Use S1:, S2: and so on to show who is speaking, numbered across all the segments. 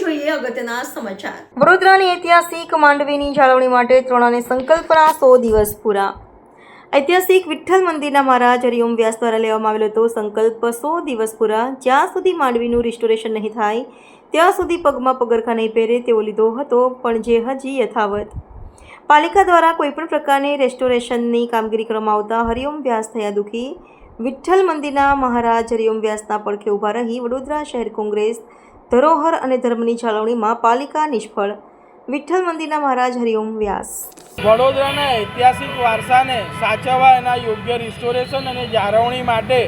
S1: જોઈએ અગત્યના સમાચાર.
S2: વડોદરાની ઐતિહાસિક માંડવીની જાળવણી માટે ત્રણને સંકલ્પના સો દિવસ પૂરા. ઐતિહાસિક વિઠ્ઠલ મંદિરના મહારાજ હરિઓમ વ્યાસ દ્વારા લેવામાં આવેલો હતો સંકલ્પ સો દિવસ પૂરા. જ્યાં સુધી માંડવીનું રિસ્ટોરેશન નહીં થાય, ત્યાં સુધી પગમાં પગરખા નહીં પહેરે તેવો લીધો હતો, પણ જે હજી યથાવત. પાલિકા દ્વારા કોઈપણ પ્રકારની રેસ્ટોરેશનની કામગીરી કરવામાં આવતા હરિઓમ વ્યાસ થયા દુઃખી. વિઠ્ઠલ મંદિરના મહારાજ હરિઓમ વ્યાસના પડખે ઊભા રહી વડોદરા શહેર કોંગ્રેસ ધરોહર અને ધર્મની જાળવણીમાં પાલિકા નિષ્ફળ. વિઠ્ઠલ મંદિરના મહારાજ હરિઓમ વ્યાસ.
S3: વડોદરાના ઐતિહાસિક વારસાને સાચવવા એના યોગ્ય રિસ્ટોરેશન અને જાળવણી માટે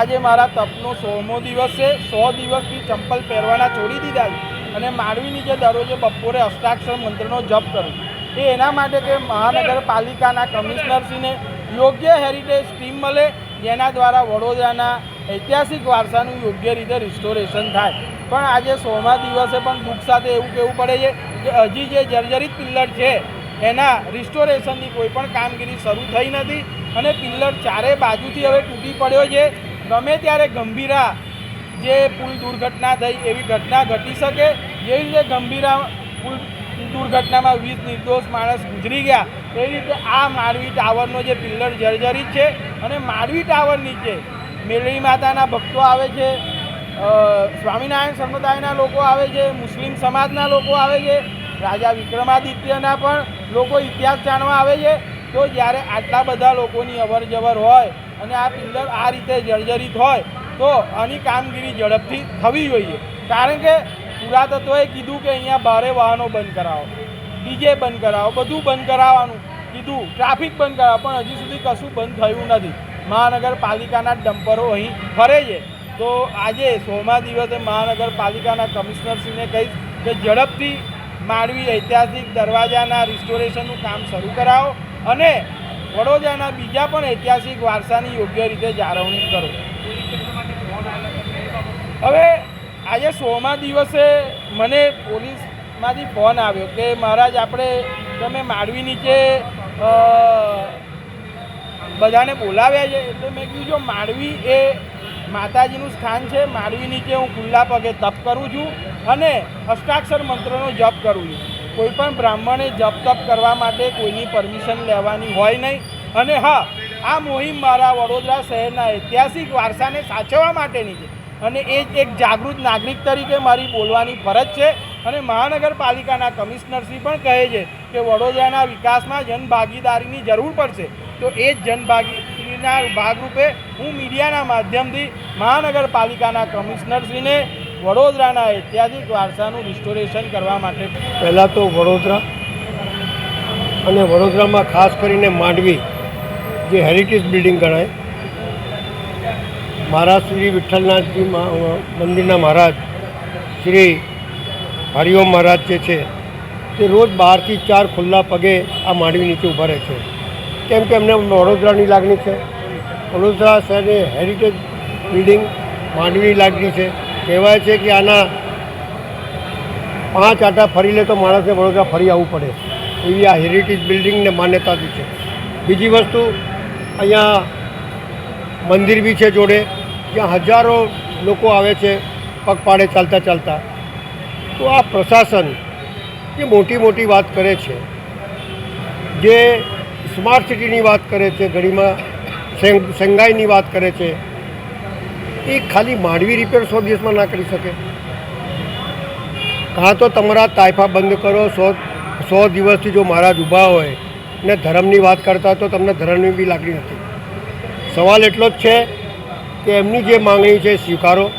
S3: આજે મારા તપનો સોમો દિવસ છે. સો દિવસથી ચંપલ પહેરવાના છોડી દીધા અને માળવીની જે દરરોજે બપોરે અષ્ટાક્ષર મંત્રનો જપ કરું. એ એના માટે કે મહાનગરપાલિકાના કમિશનરશ્રીને યોગ્ય હેરિટેજ સ્કીમ મળે, જેના દ્વારા વડોદરાના ઐતિહાસિક વારસાનું યોગ્ય રીતે રિસ્ટોરેશન થાય. પણ આજે સોમા દિવસે પણ દુઃખ સાથે એવું કહેવું પડે છે કે હજી જે જર્જરિત પિલ્લર છે, એના રિસ્ટોરેશનની કોઈ પણ કામગીરી શરૂ થઈ નથી અને પિલ્લર ચારે બાજુથી હવે તૂટી પડ્યો છે. ગમે ત્યારે ગંભીરા જે પુલ દુર્ઘટના થઈ, એવી ઘટના ઘટી શકે જેવી રીતે ગંભીરા પુલ દુર્ઘટનામાં વીસ નિર્દોષ માણસ ગુજરી ગયા એવી રીતે આ માળવી ટાવરનો જે પિલ્લર જર્જરિત છે અને માળવી ટાવર નીચે મેલડી માતાના ભક્તો આવે છે સ્વામિનારાયણ સમુદાયના લોકો આવે છે, મુસ્લિમ સમાજના લોકો આવે છે, રાજા વિક્રમાદિત્યના પણ લોકો ઇતિહાસ જાણવા આવે છે. તો જ્યારે આટલા બધા લોકોની અવર જવર હોય અને આ પિલ્લર આ રીતે જર્જરિત હોય, તો આની કામગીરી ઝડપથી થવી જોઈએ. કારણ કે પુરાતત્વએ કીધું કે અહીંયા ભારે વાહનો બંધ કરાવો, ડીજે બંધ કરાવો, બધું બંધ કરાવવાનું કીધું, ટ્રાફિક બંધ કરાવો, પણ હજી સુધી કશું બંધ થયું નથી. મહાનગરપાલિકાના ડમ્પરો અહીં ફરે છે. તો આજે સોમા દિવસે મહાનગરપાલિકાના કમિશનરશ્રીને કહીશ કે ઝડપથી માંડવી ઐતિહાસિક દરવાજાના રિસ્ટોરેશનનું કામ શરૂ કરાવો અને વડોદરાના બીજા પણ ઐતિહાસિક વારસાની યોગ્ય રીતે જાળવણી કરો. હવે આજે સોમા દિવસે મને પોલીસમાંથી ફોન આવ્યો કે મહારાજ, આપણે તમે માંડવી નીચે બધાને બોલાવ્યા છે. એટલે મેં કીધું, જો માંડવી એ માતાજીનું સ્થાન છે, માંડવી નીચે હું ખુલ્લા પગે તપ કરું છું અને અષ્ટાક્ષર મંત્રનો જપ કરું છું. કોઈ પણ બ્રાહ્મણે જપ તપ કરવા માટે કોઈની પરમિશન લેવાની હોય નહીં. અને હા, આ મુહિમ મારા વડોદરા શહેરના ઐતિહાસિક વારસાને સાચવવા માટેની છે. અને એ જ એક જાગૃત નાગરિક તરીકે મારી બોલવાની ફરજ છે. અને મહાનગરપાલિકાના કમિશનરશ્રી પણ કહે છે કે વડોદરાના વિકાસમાં જનભાગીદારીની જરૂર પડશે. તો એ જ જનભાગીના ભાગરૂપે હું મીડિયાના માધ્યમથી મહાનગરપાલિકાના કમિશનરશ્રીને વડોદરાના ઐતિહાસિક વારસાનું રિસ્ટોરેશન કરવા માટે
S4: પહેલાં તો વડોદરા અને વડોદરામાં ખાસ કરીને માંડવી, જે હેરિટેજ બિલ્ડિંગ ગણાય. મહારાજ શ્રી વિઠ્ઠલનાથજી મંદિરના મહારાજ શ્રી હરિઓમ મહારાજ જે છે, તે રોજ બહારથી ચાર ખુલ્લા પગે આ માંડવી નીચે ઊભા રહે છે. કેમ કે એમને વડોદરાની લાગણી છે. વડોદરા શહેરની હેરિટેજ બિલ્ડિંગ માંડવીની લાગણી છે. કહેવાય છે કે આના પાંચ આટા ફરી લે તો માણસને વડોદરા ફરી આવવું પડે. એવી આ હેરિટેજ બિલ્ડિંગને માન્યતાથી છે. બીજી વસ્તુ, અહીંયા મંદિર બી છે જોડે. જ્યાં હજારો લોકો આવે છે પગપાળે ચાલતા ચાલતા. તો આ પ્રશાસન જે મોટી મોટી વાત કરે છે. જે સ્માર્ટ સિટીની વાત કરે છે, ઘડીમાં શેંગ- શંઘાઈની વાત કરે છે. એ ખાલી માંડવી રિપેર સો દિવસમાં ના કરી શકે. કાં તો તમારા તાયફા બંધ કરો, સો સો દિવસથી જો મહારાજ ઊભા હોય ને ધર્મની વાત કરતા તો તમને ધર્મની બી લાગણી નથી. સવાલ એટલો જ છે કે એમની જે માંગણી છે સ્વીકારો.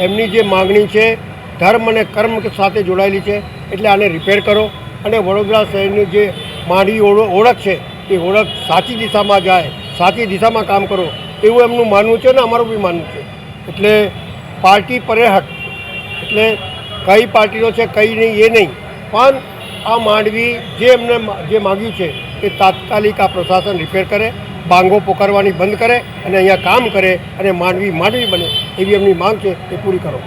S4: એમની જે માંગણી છે ધર્મ અને કર્મ સાથે જોડાયેલી છે, એટલે આને રિપેર કરો. અને વડોદરા શહેરની જે માંડવી ઓળખ છે એ ઓળખ સાચી દિશામાં જાય, સાચી દિશામાં કામ કરો, એવું એમનું માનવું છે ને અમારું બી માનવું છે. એટલે પાર્ટી પરેહટ, એટલે કઈ પાર્ટીનો છે, કઈ નહીં, એ નહીં. પણ આ માંડવી જે એમને જે માગ્યું છે એ તાત્કાલિક આ પ્રશાસન રિપેર કરે, બાંગો પોકારવાની બંધ કરે અને અહીંયા કામ કરે અને માંડવી માંડવી બને, એવી એમની માંગ છે, એ પૂરી કરો.